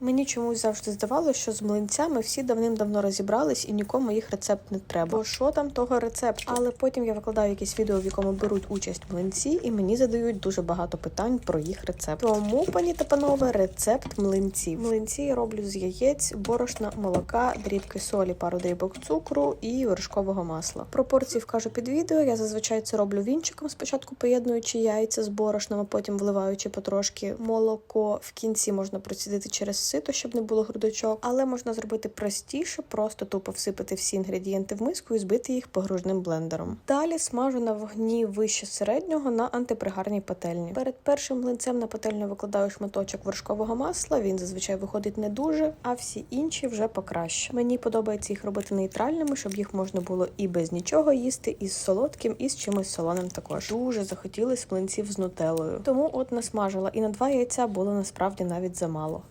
Мені чомусь завжди здавалося, що з млинцями всі давним-давно розібрались і нікому їх рецепт не треба. Бо що там того рецепту? Але потім я викладаю якесь відео, в якому беруть участь млинці, і мені задають дуже багато питань про їх рецепт. Тому, пані та панове, рецепт млинців. Млинці я роблю з яєць, борошна, молока, дрібки солі, пару дрібок цукру і вершкового масла. Пропорції вкажу під відео. Я зазвичай це роблю вінчиком, спочатку поєднуючи яйця з борошном, а потім вливаючи потрошки молоко. В кінці можна процідити через сито, щоб не було грудочок, але можна зробити простіше, просто тупо всипати всі інгредієнти в миску і збити їх погружним блендером. Далі смажу на вогні вище середнього на антипригарній пательні. Перед першим млинцем на пательню викладаю шматочок вершкового масла. Він зазвичай виходить не дуже, а всі інші вже покраще. Мені подобається їх робити нейтральними, щоб їх можна було і без нічого їсти, і з солодким, і з чимось солоним також. Дуже захотілось млинців з нутеллою. Тому от насмажила, і на два яйця було насправді навіть замало.